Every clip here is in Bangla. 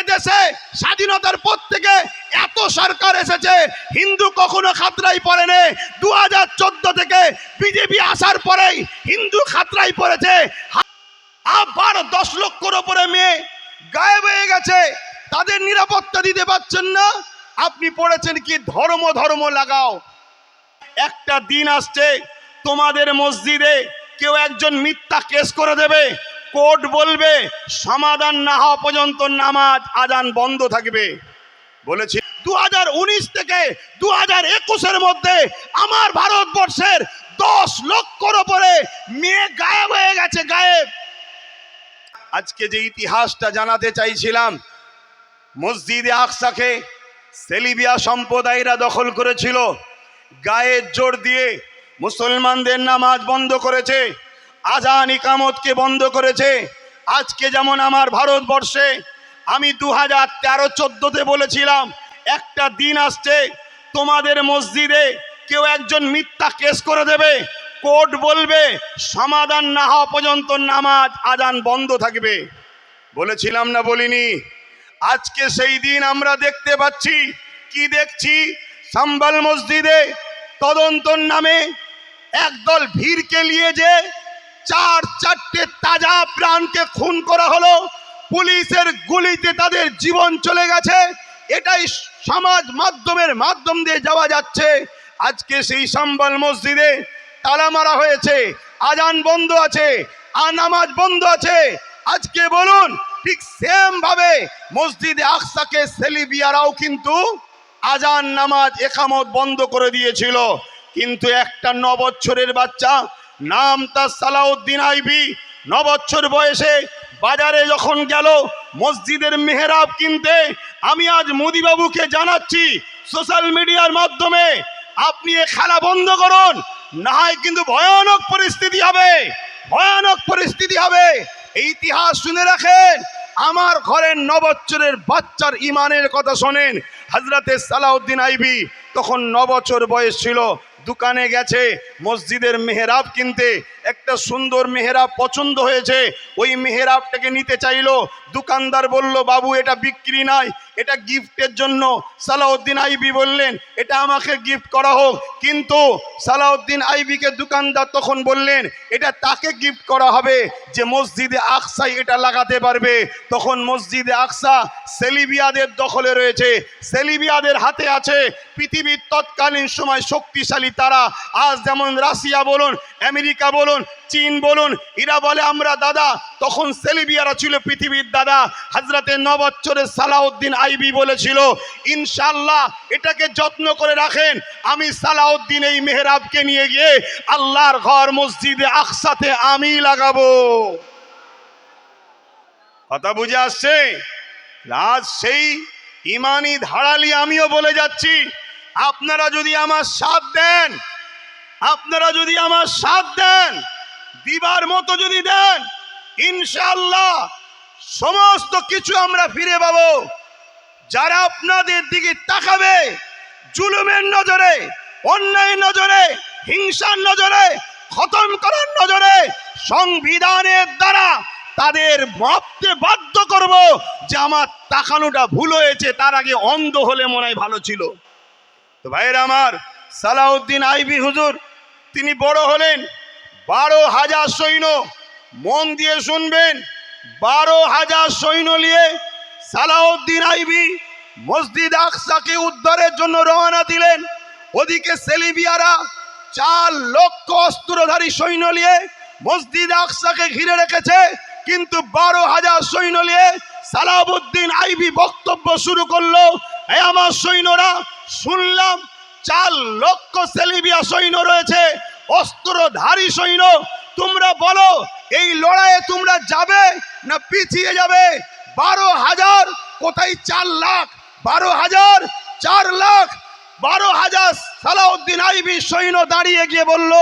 এদেশে স্বাধীনতার পর থেকে এত সরকার এসেছে, হিন্দু কখনো খাতরাই পড়েনি। দু হাজার চোদ্দ থেকে বিজেপি আসার পরেই হিন্দু খাতরাই পড়েছে। আবার দশ লক্ষর ওপরে মেয়ে গায়েব হয়ে গেছে। তাদের নিরাপত্তা দিতে পারছেন না। আপনি পড়েছেন কি, ধর্ম ধর্ম লাগাও। একটা দিন আসছে, তোমাদের মসজিদে কেউ একজন মিথ্যা কেস করে দেবে। কোর্ট বলবে, সমাধান না হওয়া পর্যন্ত নামাজ আজান বন্ধ থাকবে। বলেছি দু হাজার উনিশ থেকে দু হাজার একুশের মধ্যে আমার ভারতবর্ষের দশ লক্ষর ওপরে মেয়ে গায়েব হয়ে গেছে, গায়েব। আজকে যে ইতিহাসটা জানাতে চাইছিলাম, মসজিদে আকসাকে সেলিবিয়া সম্প্রদায়রা দখল করেছিল, গায়ের জোর দিয়ে মুসলমানদের নামাজ বন্ধ করেছে। আজান ইকামতকে বন্ধ করেছে। আজকে যেমন আমার ভারতবর্ষে আমি দু হাজার তেরো চোদ্দোতে বলেছিলাম, একটা দিন আসছে, তোমাদের মসজিদে কেউ একজন মিথ্যা কেস করে দেবে, কোর্ট বলবে, সমাধান না হওয়া পর্যন্ত নামাজ, আজান বন্ধ থাকবে। বলেছিলাম না বলিনি। আজকে সেই দিন আমরা দেখতে পাচ্ছি, কি দেখছি? সাম্বাল মসজিদে তদন্তর নামে একদল ভিড়কে নিয়ে যে চার চারটে তাজা প্রাণকে খুন করা হলো। পুলিশের গুলিতে তাদের জীবন চলে গেছে। এটাই সমাজ মাধ্যমের মাধ্যম দিয়ে যাওয়া যাচ্ছে। আজকে সেই সাম্বাল মসজিদে তালা মারা হয়েছে। আজান বন্ধ আছে, আনামাজ নামাজ বন্ধ আছে। আজকে বলুন, ঠিক সেম ভাবে মসজিদে আকসাকে সেলিবিয়ারাও কিন্তু আজান নামাজ একামত বন্ধ করে দিয়েছিল। কিন্তু একটা ন বছরের বাচ্চা নাম তার সালাউদ্দিন আইবি। ন বছর বয়সে বাজারে যখন গেল, মসজিদের মেহরাব কিনতে, আমি আজ মোদিবাবুকে জানাচ্ছি সোশ্যাল মিডিয়ার মাধ্যমে, আপনি এ খেলা বন্ধ করুন, না হয় কিন্তু ভয়ানক পরিস্থিতি হবে, ভয়ানক পরিস্থিতি হবে। ইতিহাস শুনে রাখেন, আমার ঘরের নবচ্ছরের বাচ্চার ইমানের কথা শোনেন। হজরতে সালাউদ্দিন আইবি, তখন নবছর বয়স ছিল দোকানে গেছে মসজিদের মেহরাব কিনতে। একটা সুন্দর মেহরাব পছন্দ হয়েছে। ওই মেহরাবটাকে নিতে চাইলো। দোকানদার বলল, বাবু, এটা বিক্রি নাই, এটা গিফটের জন্য। সালাউদ্দিন আইবি বললেন, এটা আমাকে গিফট করা হোক। কিন্তু সালাউদ্দিন আইবিকে দোকানদার তখন বললেন, এটা তাকে গিফট করা হবে যে মসজিদে আকসাই এটা লাগাতে পারবে। তখন মসজিদে আকসা সেলিবিয়াদের দখলে রয়েছে। সেলিবিয়াদের হাতে আছে পৃথিবীর তৎকালীন সময় শক্তিশালী তারা। আজ যেমন রাশিয়া বলুন, আমেরিকা বলুন চীন বলুন এরা বলে আমরা দাদা। তখন সেলিবিয়ারা ছিল পৃথিবীর দাদা। হাজরাতে নবচ্ছরের সালাউদ্দিন আইবি বলেছিল ইনশাল্লাহ এটাকে যত্ন করে রাখেন। আমি সালাউদ্দিন এই মেহরাবকে নিয়ে গিয়ে আল্লাহর ঘর মসজিদে আকসাতে আমি লাগাবো। কথা বুঝে আসছে? আজ সেই ইমানি ধারালি আমিও বলে যাচ্ছি। আপনারা যদি আমার সাথ দেন আপনারা যদি আমার সাথ দেন, দিবার মতো যদি দেন ইনশাল্লাহ সমস্ত কিছু আমরা ফিরে পাবো। যারা আপনাদের দিকে তাকাবে, জুলুমের নজরে অন্যায় নজরে, হিংসার নজরে, খতম করার নজরে, সংবিধানের দ্বারা তাদের ভাবতে বাধ্য করব যে আমার তাকানোটা ভুল হয়েছে, তার আগে অন্ধ হলে মনে হয় ভালো ছিল। তো ভাইয়ের আমার সালাউদ্দিন আইবি হুজুর তিনি বড় হলেন। বারো হাজার সৈন্য মন দিয়ে শুনবেন। বারো হাজার সৈন্য নিয়ে সালাউদ্দিন আইবি মসজিদ আকসাকে উদ্ধারের জন্য রওনা দিলেন। ওদিকে সেলিবিয়ারা চার লক্ষ অস্ত্রধারী সৈন্য নিয়ে মসজিদ আকসাকে ঘিরে রেখেছে। কিন্তু বারো হাজার সৈন্য নিয়ে সালাউদ্দিন আইবি বক্তব্য শুরু করল। আমার সৈন্যরা শুনলাম চার লক্ষ সেলিবিয়া সৈন্য রয়েছে, অস্ত্রধারী সৈন্য। তোমরা বলো, এই লড়াইয়ে তোমরা যাবে না পিছিয়ে যাবে? বারো হাজার, কোথায় চার লাখ? বারো হাজার, চার লাখ? বারো হাজার সালাউদ্দিন আইবি সৈন্য দাঁড়িয়ে গিয়ে বলল,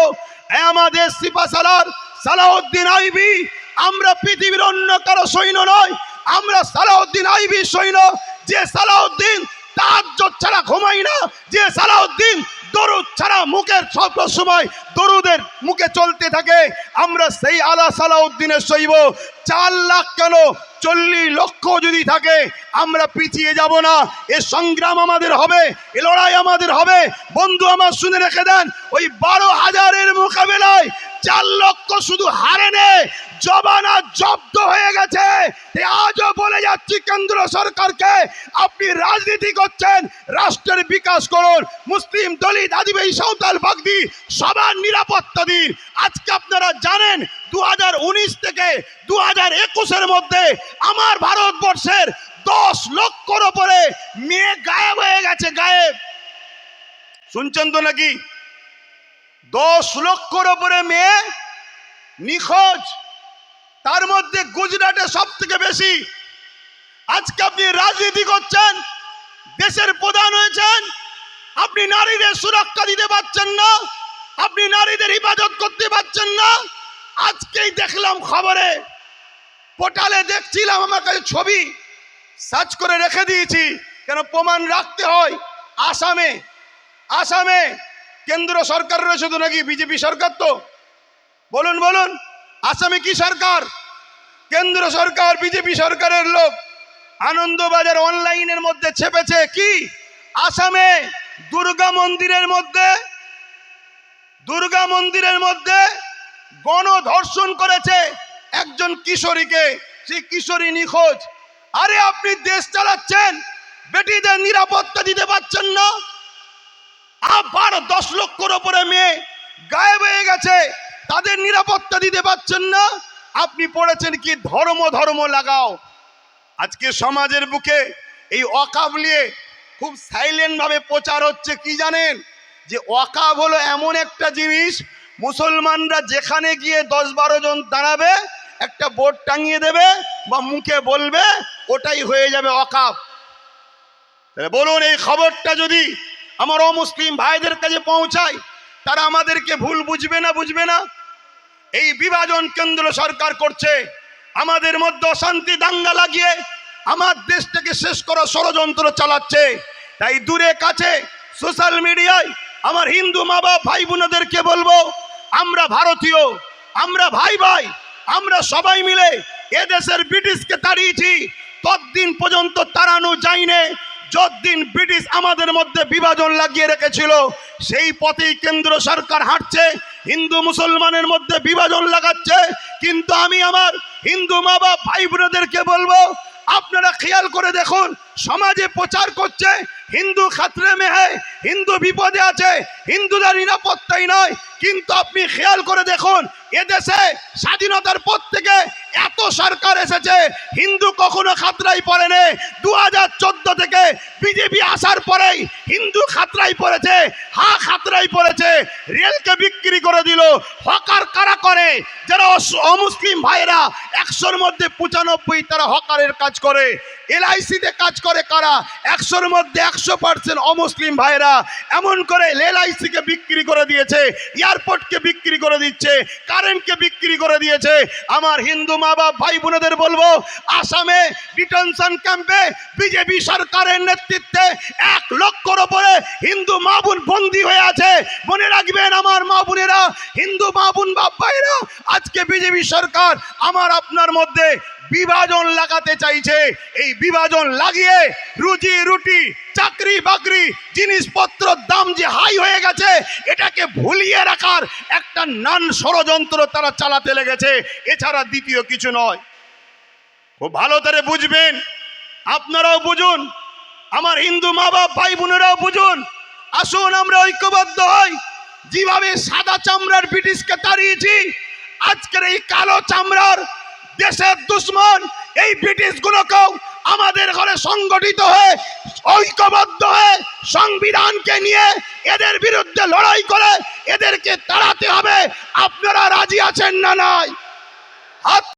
"এ আমাদের সিপাসালার সালাউদ্দিন আইবি, আমরা পৃথিবীর অন্য কারও সৈন্য নয়। আমরা সালাউদ্দিন আইবি সৈন্য। যে সালাউদ্দিন তার ছাড়া ঘুমাই না। যে সালাউদ্দিন দরুদ ছাড়া মুখের সব সময় দরুদের মুখে চলতে থাকে, আমরা সেই আলা সালাউদ্দিনের শৈব চার লাখ কেন? চল্লিশ লক্ষ যদি থাকে, আমরা পিছিয়ে যাব না। এ সংগ্রাম আমাদের হবে, এ লড়াই আমাদের হবে। বন্ধু আমার শুনে রেখে দেন, ওই বারো হাজারের মোকাবেলায় চার লক্ষ শুধু হারে নে। জবানা জব্দ হয়ে গেছে। আজও বলে যাচ্ছি কেন্দ্র সরকারকে, আপনি রাজনীতি করছেন, রাষ্ট্রের বিকাশ করুন। মুসলিম দলিত আদিবাসী সাঁওতাল বাগদি, সবার নিরাপত্তা দিন। আজকে আপনারা জানেন দু হাজার উনিশ থেকে দু হাজার একুশের মধ্যে আমার ভারতবর্ষের দশ লক্ষর ওপরে মেয়ে গায়েব হয়ে গেছে, গায়েব। শুনছেন তো নাকি? দশ লক্ষর ওপরে মেয়ে নিখোঁজ। তার মধ্যে গুজরাটে সব থেকে বেশি। আজকে আপনি রাজনীতি করছেন, দেশের প্রধান হয়েছেন, আপনি নারীদের সুরক্ষা দিতে পারছেন না, আপনি নারীদের হিফাজত করতে পারছেন না। আজকেই দেখলাম খবরে, পোর্টালে দেখছিলাম আমার কাছে ছবি, সার্চ করে রেখে দিয়েছি, কেন প্রমাণ রাখতে হয় আসামে আসামে কেন্দ্র সরকার রয়েছে তো নাকি? বিজেপি সরকার তো? বলুন বলুন, আসামে কি সরকার? কেন্দ্র সরকার, বিজেপি সরকারের লোক আনন্দবাজার অনলাইনের মধ্যে ছেপেছে কি? আসামে দুর্গা মন্দিরের মধ্যে, দুর্গা মন্দিরের মধ্যে গণধর্ষণ করেছে একজন কিশোরীকে। সেই কিশোরী নিখোঁজ। আরে আপনি দেশ চালাচ্ছেন, বেটিদের নিরাপত্তা দিতে পারছেন না। আবার দশ লক্ষর ওপরে মেয়ে গায়েব হয়ে গেছে। তাদের নিরাপত্তা দিতে পারছেন না। আপনি পড়েছেন কি, ধর্ম ধর্ম লাগাও। আজকে সমাজের বুকে এই অকাব নিয়ে খুব সাইলেন্ট ভাবে প্রচার হচ্ছে, কি জানেন? যে অকাব হলো এমন একটা জিনিস, মুসলমানরা যেখানে গিয়ে দশ বারো জন দাঁড়াবে, একটা বোর্ড টাঙিয়ে দেবে বা মুখে বলবে, ওটাই হয়ে যাবে অকাব বলুন, এই খবরটা যদি আমার অমুসলিম ভাইদের কাছে পৌঁছায় তারা আমাদেরকে ভুল বুঝবে না বুঝবে না। এই বিভাজন কেন্দ্র সরকার করছে। আমাদের মধ্যে অশান্তি দাঙ্গা লাগিয়ে আমার দেশটাকে শেষ করার ষড়যন্ত্র চালাচ্ছে। তাই দূরে কাছে সোশ্যাল মিডিয়ায় আমার হিন্দু মা বাবা ভাই বোনদেরকে বলব, আমরা ভারতীয়, আমরা ভাই ভাই আমরা সবাই মিলে এদেশের ব্রিটিশকে তাড়িয়েছি। ততদিন পর্যন্ত তাড়ানো যায়নি। যতদিন ব্রিটিশ আমাদের মধ্যে বিভাজন লাগিয়ে রেখেছিল, সেই পথেই কেন্দ্র সরকার হাঁটছে, হিন্দু মুসলমানের মধ্যে বিভাজন লাগাচ্ছে। কিন্তু আমি আমার হিন্দু মা বা ভাই বোনদেরকে বলব, আপনারা খেয়াল করে দেখুন, সমাজে প্রচার করছে, হিন্দু খাতরে মেহে হিন্দু বিপদে আছে, হিন্দুদের নিরাপত্তাই নয়। কিন্তু আপনি খেয়াল করে দেখুন, এদেশে স্বাধীনতার পর থেকে এত সরকার এসেছে, হিন্দু কখনো খাতরাই পড়েনি। দু হাজার চোদ্দ থেকে বিজেপি আসার পরেই হিন্দু খাতরাই পড়েছে, হা খাতরাই পড়েছে, রেলকে বিক্রি করে দিল, হকার কারা করে? যারা অমুসলিম ভাইয়েরা, একশোর মধ্যে পঁচানব্বই তারা হকারের কাজ করে, এলআইসিতে কাজ করে কারা? একশোর মধ্যে একশো পার্সেন্ট অমুসলিম ভাইয়েরা এমন করে এলআইসিকে বিক্রি করে দিয়েছে, এয়ারপোর্টকে বিক্রি করে দিচ্ছে, কারেন্টকে বিক্রি করে দিয়েছে। আমার হিন্দু মা বাপ ভাই বোনেদের বলব, আসামে ডিটেনশন ক্যাম্পে বিজেপি সরকারের নেতৃত্বে এক লক্ষর ওপরে হিন্দু মা বোন বন্দী হয়ে আছে। মনে রাখবেন আমার মা বোনেরা, হিন্দু মা বোন বাপ ভাইরা, আজকে বিজেপি সরকার আমার আপনার মধ্যে বিভাজন লাগাতে চাইছে। এই বিভাজন লাগিয়ে রুজি রুটি চাকরি বাকরি জিনিসপত্র দাম যে হাই হয়ে গেছে, এটাকে ভুলিয়ে রাখার একটা নান ষড়যন্ত্র তারা চালাতে লেগেছে। এছাড়া দ্বিতীয় কিছু নয়। খুব ভালো করে বুঝবেন। আপনারাও বুঝুন। আমার হিন্দু মা বাপ ভাই বোনেরাও বুঝুন। আসুন, আমরা ঐক্যবদ্ধ হই। যেভাবে সাদা চামড়ার ব্রিটিশকে তাড়িয়েছি, আজকের এই কালো চামড়ার দেশের দুশ্মন, এই ব্রিটিশ গুলোকেও আমাদের ঘরে সংগঠিত হয়ে, ঐক্যবদ্ধ হয়ে, সংবিধানকে নিয়ে এদের বিরুদ্ধে লড়াই করে এদেরকে তাড়াতে হবে। আপনারা রাজি আছেন না নাই? হাত